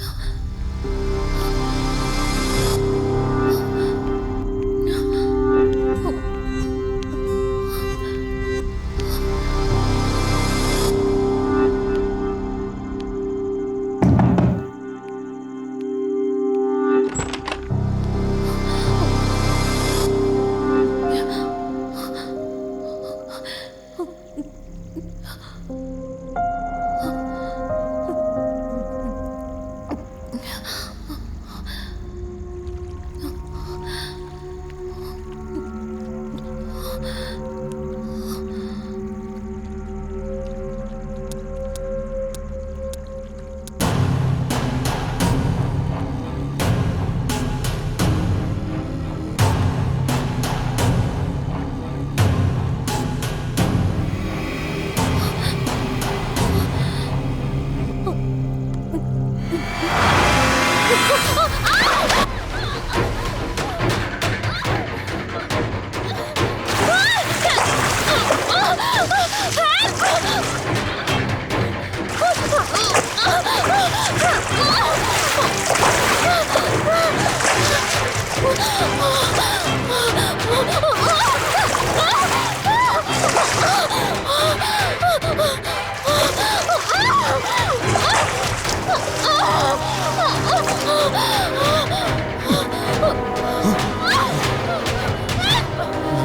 啊。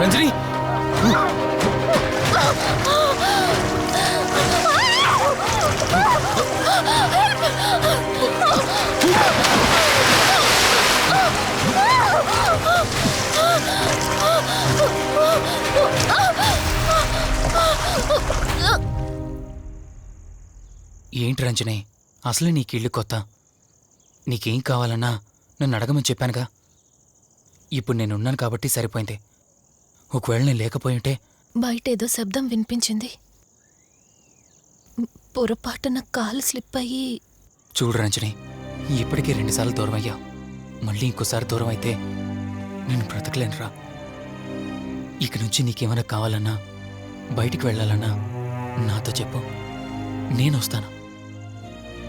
రంజని ఏంటి రంజని? అసలే నీకు ఇల్లు కొత్త. నీకేం కావాలన్నా నన్ను అడగమని చెప్పానుగా. ఇప్పుడు నేనున్నాను కాబట్టి సరిపోయింది. ఒకవేళ నేను లేకపోయి ఉంటే బయట ఏదో శబ్దం వినిపించింది. పొరపాటున కాలు స్లిప్ అయ్యి చూడు రంజని ఇప్పటికే రెండుసార్లు దూరం అయ్యావు మళ్ళీ ఇంకోసారి దూరం అయితే నేను బ్రతకలేనురా. ఇక నుంచి నీకేమైనా కావాలన్నా బయటికి వెళ్ళాలన్నా నాతో చెప్పు. నేను వస్తాను.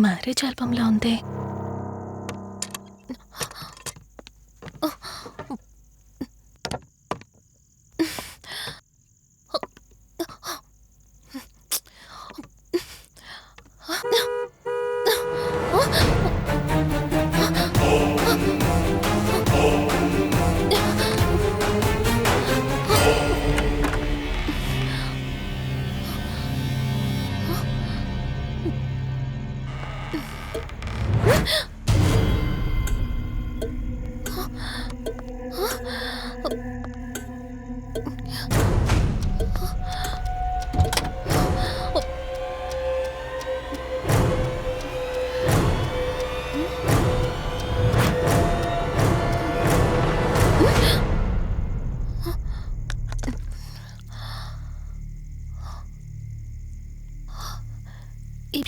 మ్యారేజ్ ఆల్బంలో ఉంది?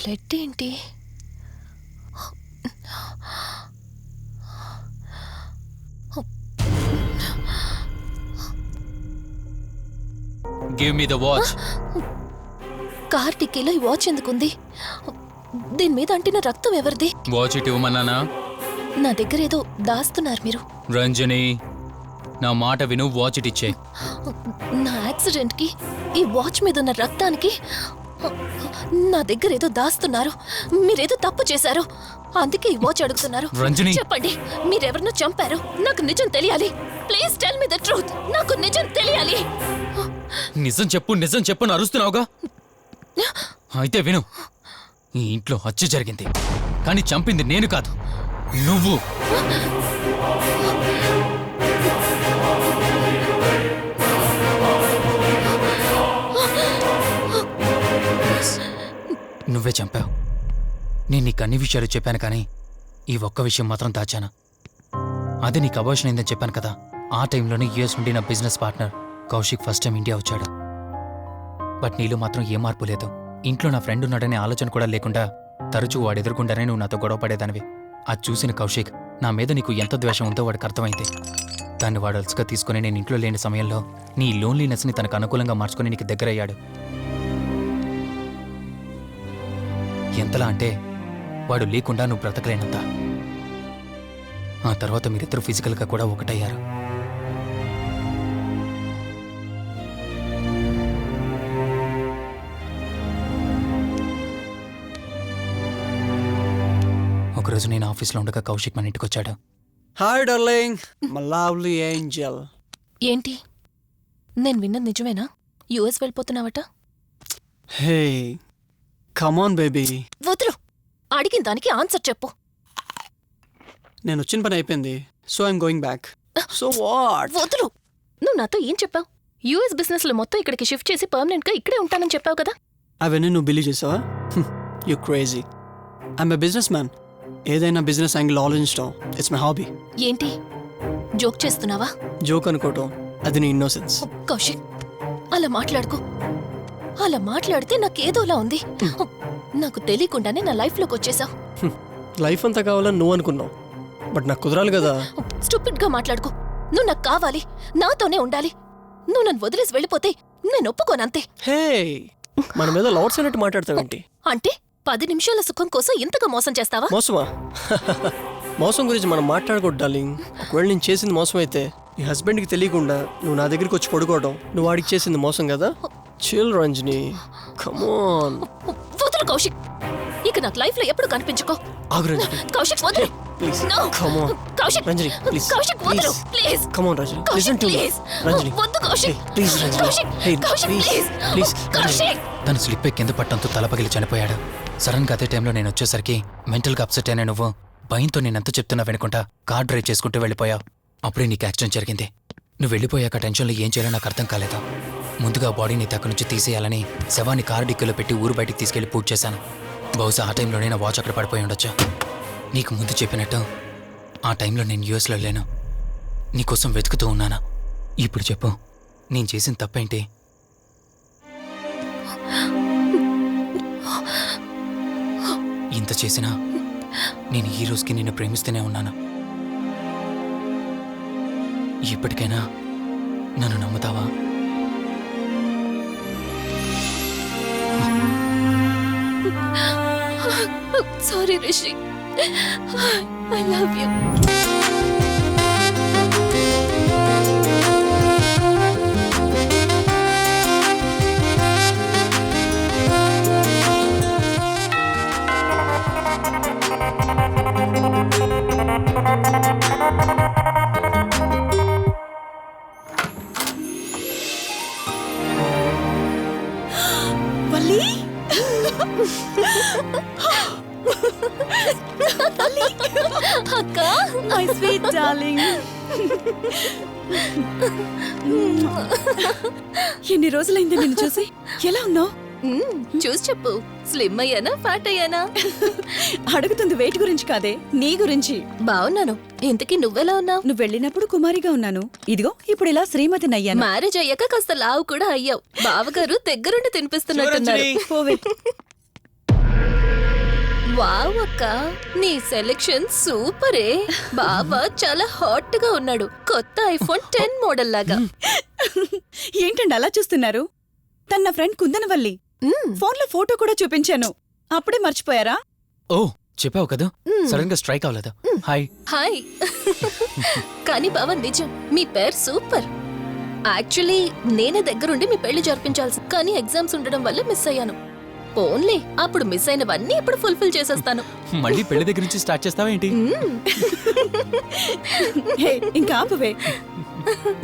బ్లడ్ ఏంటి? గివ్ మీ ద వాచ్ ఈ వాచ్ ఎందుకుంది? దీని మీద అంటిన రక్తం ఎవరిది? వాచ్ ఇటు ఇవ్వమన్నానా నా దగ్గర ఏదో దాస్తున్నారు మీరు. రంజని నా మాట విను వాచ్ ఇటు ఇచ్చే. నా యాక్సిడెంట్కి ఈ వాచ్ మీద ఉన్న రక్తానికి నా దగ్గర ఏదో దాస్తున్నారు. మీరేదో తప్పు చేశారు. అందుకే ఈ వాచ్ అడుగుతున్నారు. రంజని. చెప్పండి మీరెవరినో చంపారు? నాకు నిజం తెలియాలి. Please tell me the truth. నాకు నిజం తెలియాలి. నిజం చెప్పు నిజం చెప్పు అని అరుస్తున్నావుగా? అయితే విను ఈ ఇంట్లో హత్య జరిగింది. కానీ చంపింది నేను కాదు నువ్వు. నువ్వే చంపావు. నేను నీకు అన్ని విషయాలు చెప్పాను కానీ ఈ ఒక్క విషయం మాత్రం దాచాను. అది నీకు అబార్షన్ అయిందని చెప్పాను కదా. ఆ టైంలోనే యుఎస్ నుండి నా business partner Kaushik first time India వచ్చాడు. బట్ నీలో మాత్రం ఏ మార్పు లేదు. ఇంట్లో నా ఫ్రెండ్ ఉన్నాడనే ఆలోచన కూడా లేకుండా తరచూ వాడు ఎదుర్కొంటానే నువ్వు నాతో గొడవ పడేదానివి. అది చూసిన కౌశిక్ నా మీద నీకు ఎంత ద్వేషం ఉందో వాడికి అర్థమైంది. దాన్ని వాడు అలసిగా తీసుకుని నేను ఇంట్లో లేని సమయంలో నీ లోన్లీనెస్ని తనకు అనుకూలంగా మార్చుకుని నీకు దగ్గరయ్యాడు. ఎంతలా అంటే వాడు లేకుండా నువ్వు బ్రతకలేనంత. ఆ తర్వాత మీరిద్దరు ఫిజికల్గా కూడా ఒకటయ్యారు. ఒకరోజు నేను ఆఫీస్లో ఉండగా కౌశిక్ మన ఇంటికి వచ్చాడు. Hi darling my lovely angel. ఏంటి? నేను విన్నది నిజమేనా? యుఎస్ వెళ్ళిపోతున్నావట? హే కమ్ ఆన్ బేబీ వదులు. అడిగిన దానికి ఆన్సర్ చెప్పు. నేను వచ్చిన పని అయిపోయింది. So I'm going back so what వదులు. నువ్వు నాతో ఏం చెప్పావు? యుఎస్ బిజినెస్లో మొత్తం ఇక్కడికి షిఫ్ట్ చేసి పర్మనెంట్గా ఇక్కడే ఉంటానని చెప్పావు కదా? అవన్నీ నువ్వు బిలీవ్ చేసావా? You crazy I'm a business man ఏదైనా బిజినెస్ యాంగిల్ ఆలోచించడం ఇట్స్ మై హాబీ ఏంటి? జోక్ చేస్తున్నావా? జోక్ అనుకోవటం అది నీ ఇన్నోసెన్స్ కౌశిక్ అలా మాట్లాడుకో. అలా మాట్లాడితే నాకేదోలా ఉంది. నాకు తెలియకుండానే నా లైఫ్లోకి వచ్చేసావు. లైఫ్ అంతా కావాలని నువ్వు అనుకున్నావు. బట్ నాకు కుదరాలి కదా. స్టూపిడ్గా మాట్లాడుకో. నువ్వు నాకు కావాలి. నాతోనే ఉండాలి. నువ్వు నన్ను వదిలేసి వెళ్ళిపోతే నేను ఒప్పుకోనంతే హే! మన మీద లవర్స్ అన్నట్టు మాట్లాడతావేంటి అంటే పది నిమిషాల సుఖం కోసం ఇంతగా మోసం చేస్తావా? మోసమా? మోసం గురించి మనం మాట్లాడకూడదు డార్లింగ్. ఒకవేళ నేను చేసింది మోసం అయితే నీ హస్బెండ్కి తెలియకుండా నువ్వు నా దగ్గరికి వచ్చి పడుకోవడం నువ్వు వాడికి చేసింది మోసం కదా? చిల్ రంజని కమోన్ వదులు కౌశిక్. ఇక నాకు లైఫ్లో ఎప్పుడు కనిపించుకో. ఆగు రంజని. కౌశిక్ వదులు. Please No. Come on Kaushik Ranjani please Kaushik వదులు. Please come on Ranjani. Listen to me please Ranjani. వద్దు Kaushik. Please Ranjani. Kaushik hey Kaushik please please please Kaushik. తను స్లిప్ కింద పట్టంతో తల పగిలి చనిపోయాడు. సడన్గా అదే టైంలో నేను వచ్చేసరికి మెంటల్గా అప్సెట్ అయినా నువ్వు. భయంతో నేనెంత చెప్తున్నా వెనుకుంటా కార్ డ్రైవ్ చేసుకుంటూ వెళ్ళిపోయావు. అప్పుడే నీకు యాక్సిడెంట్ జరిగింది. నువ్వు వెళ్ళిపోయాక టెన్షన్లో ఏం చేయాలో నాకు అర్థం కాలేదు. ముందుగా బాడీని తక్క నుంచి తీసేయాలని శవాన్ని కారు డిక్కీలో పెట్టి ఊరు బయటికి తీసుకెళ్ళి పూజ చేశాను. బహుశా ఆ టైంలోనే నా వాచ్ అక్కడ పడిపోయి ఉండొచ్చు. నీకు ముందు చెప్పినట్టు ఆ టైంలో నేను యూఎస్లో లేను. నీకోసం వెతుకుతూ ఉన్నానా. ఇప్పుడు చెప్పు నేను చేసిన తప్పేంటి? ఇంత చేసినా నేను ఈ రోజుకి నిన్ను ప్రేమిస్తూనే ఉన్నాను. ఇప్పటికైనా నన్ను నమ్ముతావా? Sorry Rishi I love you అక్క My sweet darling. ఎన్ని రోజులైంది నిన్ను చూసి? ఎలా ఉన్నావు? చూసి చెప్పు. స్లిమ్ అయ్యానా ఫ్యాట్ అయ్యానా? అడుగుతుంది వెయిట్ గురించి కాదే నీ గురించి. బాగున్నాను. ఇంతకీ నువ్వెలా ఉన్నావు? నువ్వు వెళ్ళినప్పుడు కుమారిగా ఉన్నాను. ఇదిగో ఇప్పుడు ఇలా శ్రీమతిని అయ్యాను. మ్యారేజ్ అయ్యాక కాస్త లావు కూడా అయ్యావు. బావగారు దగ్గరుండి తినిపిస్తున్నట్టున్నారు. పోవే వావ్ అక్క. నీ సెలెక్షన్ సూపరే బావ చాలా హాట్గా ఉన్నాడు. కొత్త ఐఫోన్ టెన్ మోడల్ లాగా. ఏంటండి అలా చూస్తున్నారు? తన నా ఫ్రెండ్ కుందనవల్లి. మ్మ్, ఫోన్లో ఫోటో కూడా చూపించాను. అప్పుడే మర్చిపోయారా? ఓ చెప్పావు కదా. సడన్గా స్ట్రైక్ అవ్వలేదు? హాయ్. హాయ్. కానీ బావ నిజం మీ పేరు సూపర్. యాక్చువల్లీ నేనే దగ్గరుండి మీ పెళ్ళి జరిపించాల్సి కానీ ఎగ్జామ్స్ ఉండడం వల్ల మిస్ అయ్యాను. పోన్లే అప్పుడు మిస్ అయినవన్నీ ఇప్పుడు ఫుల్ఫిల్ చేసేస్తాను. మళ్ళీ పెళ్ళి దగ్గర నుంచి స్టార్ట్ చేస్తావా ఏంటి మ్మ్. హే ఇంకా ఆపువే.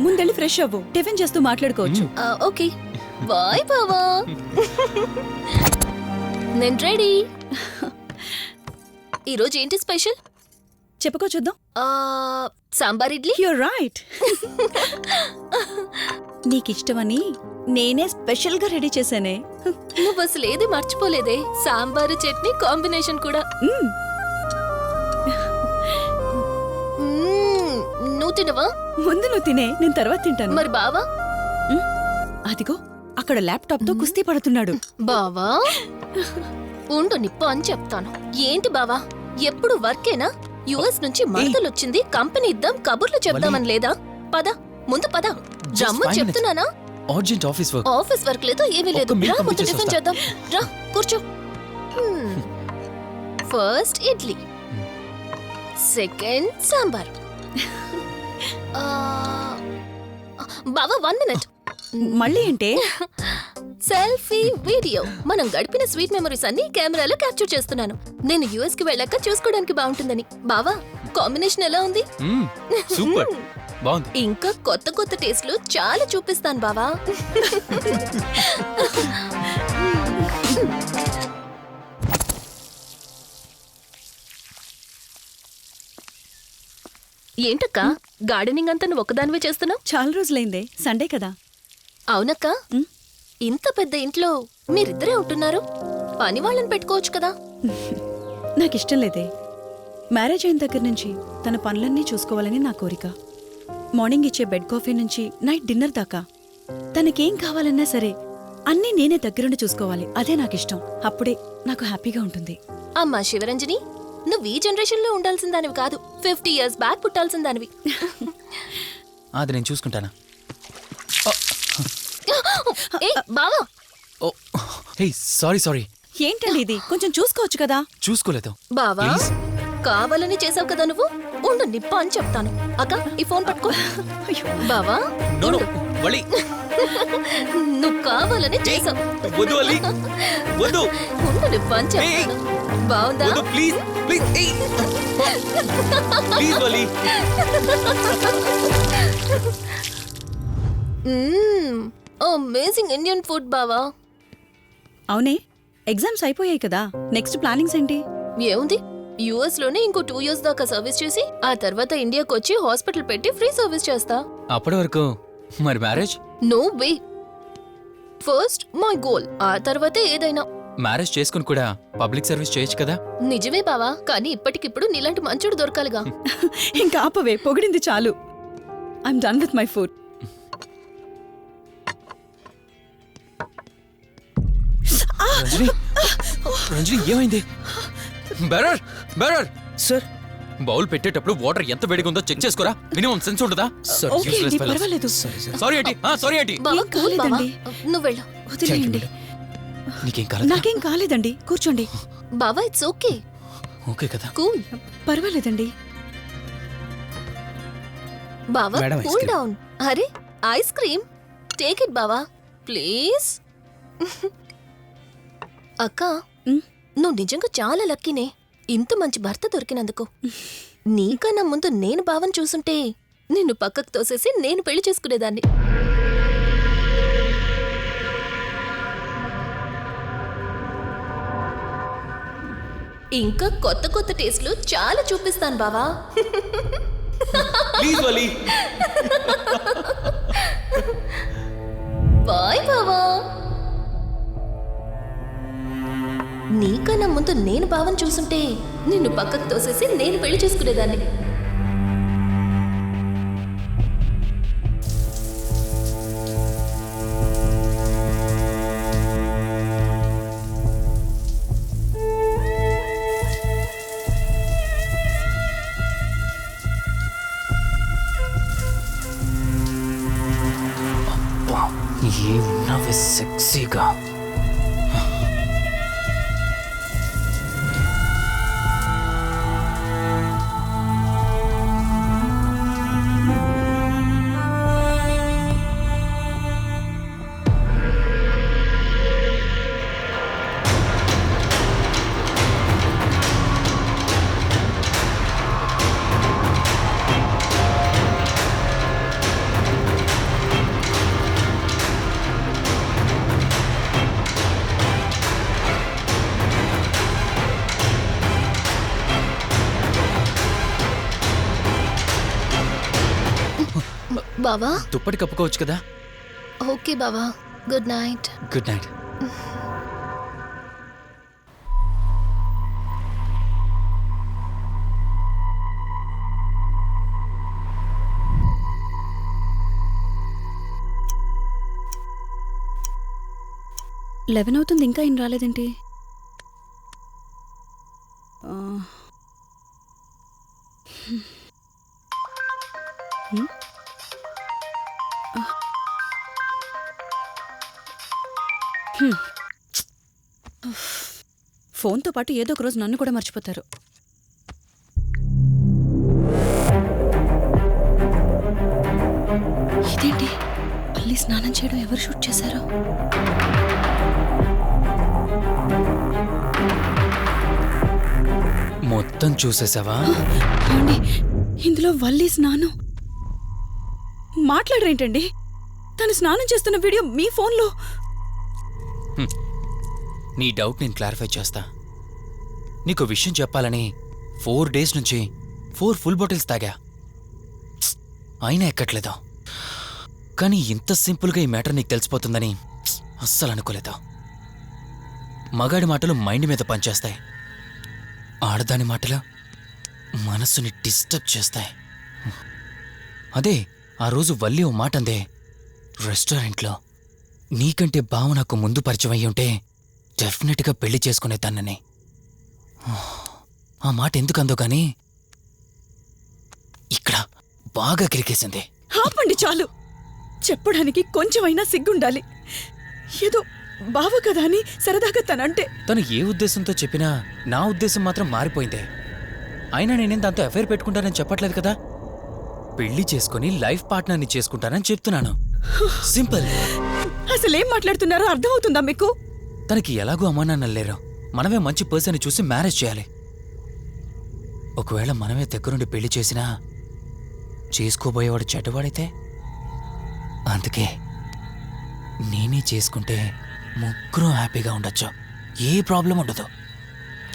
ముందెళ్ళి ఫ్రెష్ అవ్వు. టిఫిన్ చేస్తూ మాట్లాడుకోవచ్చు. ఆ, ఓకే. బాయ్ బావా. నేను రెడీ. ఈరోజు ఏంటి స్పెషల్? చెప్పుకో చూద్దాం. ఆ, సాంబార్ ఇడ్లీ? యూర్ రైట్ నీకిష్టమని నేనే స్పెషల్గా రెడీ చేశానే. నువ్వు అసలు ఏది మర్చిపోలేదే? సాంబారు చట్నీ కాంబినేషన్ కూడా. మ్మ్. మ్మ్, నువ్వు తినవా? ముందు నువ్వు తినే నేను తర్వాత తింటాను. మరి బావా? అదిగో అక్కడ ల్యాప్టాప్తో కుస్తీ పడుతున్నాడు. బావా? ఉండు నిప్పు అని చెప్తాను. ఏంటి బావా? ఎప్పుడు వర్కేనా? యుఎస్ నుంచి మరదలు వచ్చింది కంపెనీ ఇద్దాం కబుర్లు చెప్దామని లేదా? పద ముందు పద. Minutes. చెప్తున్నానా? Urgent office work office work లేదు ఏమీ లేదు. రా ముందు టిఫిన్. చేద్దాం. రా కూర్చో. ఫస్ట్ ఇడ్లీ. సెకండ్ సాంబార్. ఆ, బావా వన్ మినిట్ మళ్ళీ ఏంటే? సెల్ఫీ వీడియో మనం గడిపిన స్వీట్ మెమరీస్ అన్ని కెమెరాలో క్యాప్చర్ చేస్తున్నాను. నేను యుఎస్కి వెళ్ళాక చూసుకోవడానికి బాగుంటుందని బావా కాంబినేషన్ ఎలా ఉంది? సూపర్ బాగుంది. ఇంకా కొత్త కొత్త టేస్ట్లు చాలా చూపిస్తాను బావా. ఏంటక్క? గార్డెనింగ్ అంతా నువ్వు ఒకదానివే చేస్తున్నావు? చాలా రోజులైందే. సండే కదా. అవునక్క. ఉమ్. ఇంత పెద్ద ఇంట్లో మీరిద్దరే ఉంటున్నారు. పని వాళ్ళని పెట్టుకోవచ్చు కదా. నాకు ఇష్టం లేదే. మ్యారేజ్ అయిన దగ్గర నుంచి తన పనులన్నీ చూసుకోవాలని నా కోరిక. మార్నింగ్ ఇచ్చే బెడ్ కాఫీ నుంచి నైట్ డిన్నర్ దాకా. తనకేం కావాలన్నా సరే అన్నీ నేనే దగ్గరుండి చూసుకోవాలి. అదే నాకు ఇష్టం అప్పుడే నాకు హ్యాపీగా ఉంటుంది. అమ్మా శివరంజని నువ్వు ఈ జనరేషన్లో ఉండాల్సిన దానివి కాదు. ఫిఫ్టీ ఇయర్స్ బ్యాక్ పుట్టాల్సిన దానివి అది నేను చూసుకుంటానా? ఏ బావా? Oh hey sorry sorry. ఏంటండి ఇది? కొంచెం చూసుకోవచ్చు కదా? చూసుకోలేదు. బావా. కావాలని చేసావు కదా నువ్వు? ఉండు నిప్ప అని చెప్తాను. అక్క ఈ ఫోన్ పట్టుకో. బావా. No no Vali. నువ్వు కావాలని చేసావు. వద్దు వలి. వద్దు. ఉండు వద్దు please please please Vali. Amazing Indian food బావా. అవునే ఎగ్జామ్స్ అయిపోయాయి కదా. నెక్స్ట్ ప్లానింగ్స్ ఏంటి? ఏముంది? యుఎస్లోనే ఇంకో టూ ఇయర్స్ దాకా సర్వీస్ చేసి ఆ తర్వాత ఇండియాకి వచ్చి హాస్పిటల్ పెట్టి ఫ్రీ సర్వీస్ చేస్తా. అప్పటి వరకు? మరి marriage no way first my goal ఆ తర్వాతే ఏదైనా. మ్యారేజ్ చేసుకుని కూడా పబ్లిక్ సర్వీస్ చేయొచ్చు కదా? నిజమే బావా కానీ ఇప్పటికిప్పుడు నీలాంటి మంచుడు దొరకాలిగా. ఇంకా ఆపవే పొగిడింది చాలు. I'm done with my food Ranjani Ranjani ఏమైంది? Bearer bearer. సార్. బౌల్ పెట్టేటప్పుడు వాటర్ ఎంత వేడిగా ఉందో చెక్ చేసుకోరా? మినిమం సెన్స్ ఉండదా? ఓకే అండి పర్వాలేదు. సారీ ఏంటి సారీ ఏంటి బావా కాలేదండి. నువ్వు వెళ్ళు. వదిలేయండి. నీకేం కాలేదు? నాకేం కాలేదండి. కూర్చోండి. బావా ఇట్స్ ఓకే ఓకే కదా. కూల్. పర్వాలేదండి. బావా కూల్. డౌన్ అరే ఐస్ క్రీమ్ టేక్ ఇట్ బావా. ప్లీజ్ అక్క. నువ్వు నిజంగా చాలా లక్కీనే. ఇంత మంచి భర్త దొరికినందుకు. నీకన్నా ముందు నేను బావని చూసుంటే నిన్ను పక్కకు తోసేసి నేను పెళ్ళి చేసుకునేదాన్ని. ఇంకా కొత్త కొత్త టేస్ట్లు చాలా చూపిస్తాను బావా. బాయ్ బావా. నీకన్నా ముందు నేను భావం చూసుంటే నిన్ను పక్కకు తోసేసి నేను పెళ్ళి చేసుకునేదాన్ని. ఏమున్నావే సెక్సీగా బావా? దుప్పటి కప్పుకోవచ్చు కదా? ఓకే బావా. Good night. Good night. Eleven అవుతుంది ఇంకా ఏం రాలేదేంటి? పాటు ఏదో ఒక రోజు నన్ను కూడా మర్చిపోతారు. ఇదేంటి? మళ్ళీ స్నానం చేయడం ఎవరు షూట్ చేశారో? మొత్తం చూసేసావా? ఏమండి? ఇందులో వల్లి స్నానం. మాట్లాడరేంటండి? తను స్నానం చేస్తున్న వీడియో మీ ఫోన్లో. నీ డౌట్ నేను క్లారిఫై చేస్తా. నీకు విషయం చెప్పాలని ఫోర్ డేస్ నుంచి ఫోర్ ఫుల్ బాటిల్స్ తాగా. అయినా ఎక్కట్లేదు. కానీ ఇంత సింపుల్గా ఈ మ్యాటర్ నీకు తెలిసిపోతుందని అస్సలు అనుకోలేదు. మగాడి మాటలు మైండ్ మీద పనిచేస్తాయి. ఆడదాని మాటలు మనస్సుని డిస్టర్బ్ చేస్తాయి. అదే ఆ రోజు వల్లి ఓ మాట అందే రెస్టారెంట్లో నీకంటే బావ నాకు ముందు పరిచయం అయ్యి ఉంటే డెఫినెట్గా పెళ్ళి చేసుకునేదాన్నని. ఆ మాట ఎందుకు అందో కానీ ఇక్కడ బాగా కిరికేసింది. ఆపండి చాలు. చెప్పడానికి కొంచెమైనా సిగ్గుండాలి. ఏదో బావ కదా అని సరదాగా తనంటే. తను ఏ ఉద్దేశంతో చెప్పినా నా ఉద్దేశం మాత్రం మారిపోయిందే. అయినా నేనేం దాంతో అఫైర్ పెట్టుకుంటానని చెప్పట్లేదు కదా? పెళ్ళి చేసుకుని లైఫ్ పార్ట్నర్ని చేసుకుంటానని చెప్తున్నాను. సింపుల్. అసలేం మాట్లాడుతున్నారో అర్థమవుతుందా మీకు? తనకి ఎలాగో అమ్మానాన్నలు లేరు. మనమే మంచి పర్సన్ చూసి మ్యారేజ్ చేయాలి. ఒకవేళ మనమే దగ్గరుండి పెళ్ళి చేసినా చేసుకోబోయేవాడు చెడ్డవాడైతే? అందుకే నేనే చేసుకుంటే ముగ్గురు హ్యాపీగా ఉండొచ్చు. ఏ ప్రాబ్లం ఉండదు.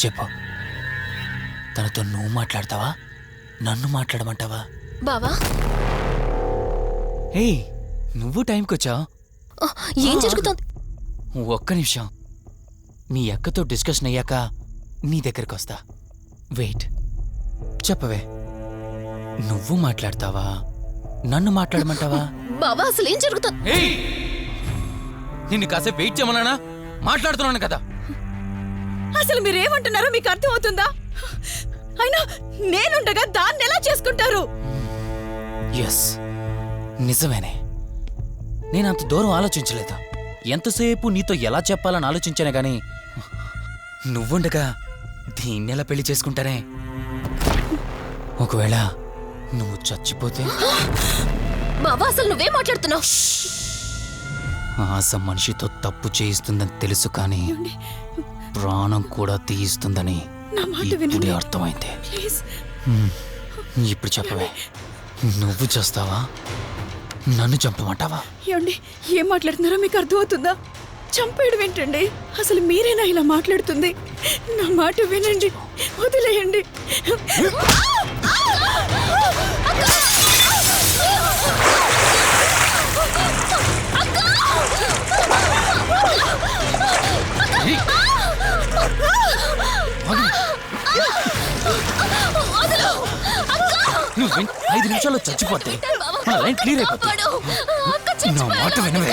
చెప్పు. తనతో నువ్వు మాట్లాడతావా? నన్ను మాట్లాడమంటావా? బావా? ఏయ్ నువ్వు టైంకి వచ్చావు ఏం జరుగుతోంది? ఒక్క నిమిషం. మీ అక్కతో డిస్కషన్ అయ్యాక నీ దగ్గరికి వస్తా. వెయిట్. చెప్పవే. నువ్వు మాట్లాడతావా? నన్ను మాట్లాడమంటావా? బావా అసలు ఏం జరుగుతోంది? నిన్ను కాసేపు వెయిట్ చేయమన్నానా? మాట్లాడుతున్నాను కదా. అసలు మీరేమంటున్నారో మీకు అర్థమవుతుందా? అయినా నేనుండగా దాన్ని ఎలా చేసుకుంటారు? ఎస్. నిజమేనే. నేను అంత దూరం ఆలోచించలేదు? ఎంతసేపు నీతో ఎలా చెప్పాలని ఆలోచించానే గాని నువ్వుండగా దీన్ని ఎలా పెళ్ళి చేసుకుంటానే ఒకవేళ నువ్వు చచ్చిపోతే? బావా అసలు నువ్వే మాట్లాడుతున్నావు? ఆశ మనిషితో తప్పు చేయిస్తుందని తెలుసు కానీ ప్రాణం కూడా తీయిస్తుందని ఇప్పుడే. అర్థమైంది. ఇప్పుడు చెప్పవే. నువ్వు చేస్తావా? నన్ను చంపమంటావా? ఏమండి ఏం మాట్లాడుతున్నారో మీకు అర్థమవుతుందా? చంపేయడం ఏంటండి? అసలు మీరేనా ఇలా మాట్లాడుతుంది? నా మాట వినండి వదిలేయండి. నువ్వు ఐదు నిమిషాల్లో చచ్చిపోతే మన అయిపోతుంది. నా మాట వినవే.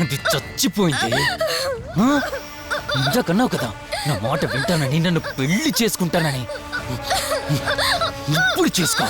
అది చచ్చిపోయింది. ఇందాకన్నావు కదా? నా మాట వింటానని నన్ను పెళ్ళి చేసుకుంటానని. ఇప్పుడు చేసుకో.